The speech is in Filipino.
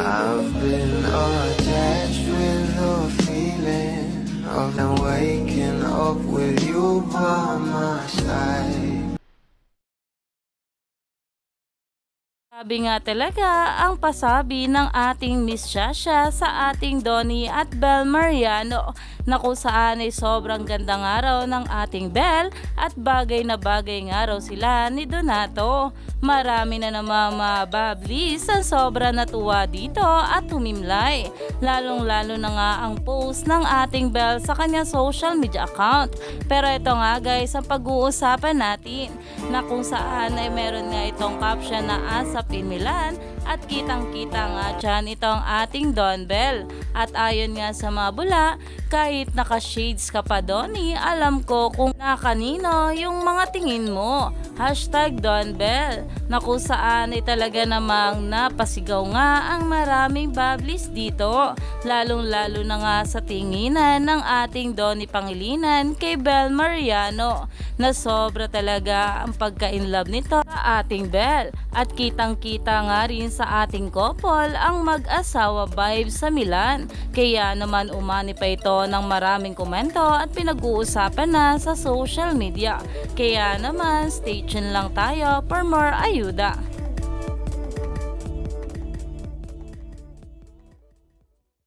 I've been attached with the feeling of them waking up with you by my side. Sabi nga talaga ang pasabi ng ating Miss Shasha sa ating Donnie at Bel Mariano na kung saan ay sobrang gandang araw ng ating Bel at bagay na bagay nga raw sila ni Donato. Marami na namang mabablis ang sobra natuwa dito at tumimlay. Lalong lalo na nga ang post ng ating Bel sa kanyang social media account. Pero ito nga guys ang pag-uusapan natin na kung saan ay meron nga itong caption na asa Milan at kitang-kita nga dyan itong ating Don Bell. At ayon nga sa mga bula, kahit naka-shades ka pa Donnie, alam ko kung na kanino yung mga tingin mo. Hashtag Don Bell na kung saan ay talaga namang napasigaw nga ang maraming bablis dito. Lalong-lalo na nga sa tinginan ng ating Donnie Pangilinan kay Bel Mariano na sobra talaga ang pagka-inlove nito ating Bel. At kitang-kita nga rin sa ating couple ang mag-asawa vibe sa Milan. Kaya naman umani pa ito ng maraming komento at pinag-uusapan na sa social media. Kaya naman stay tuned lang tayo for more ayuda.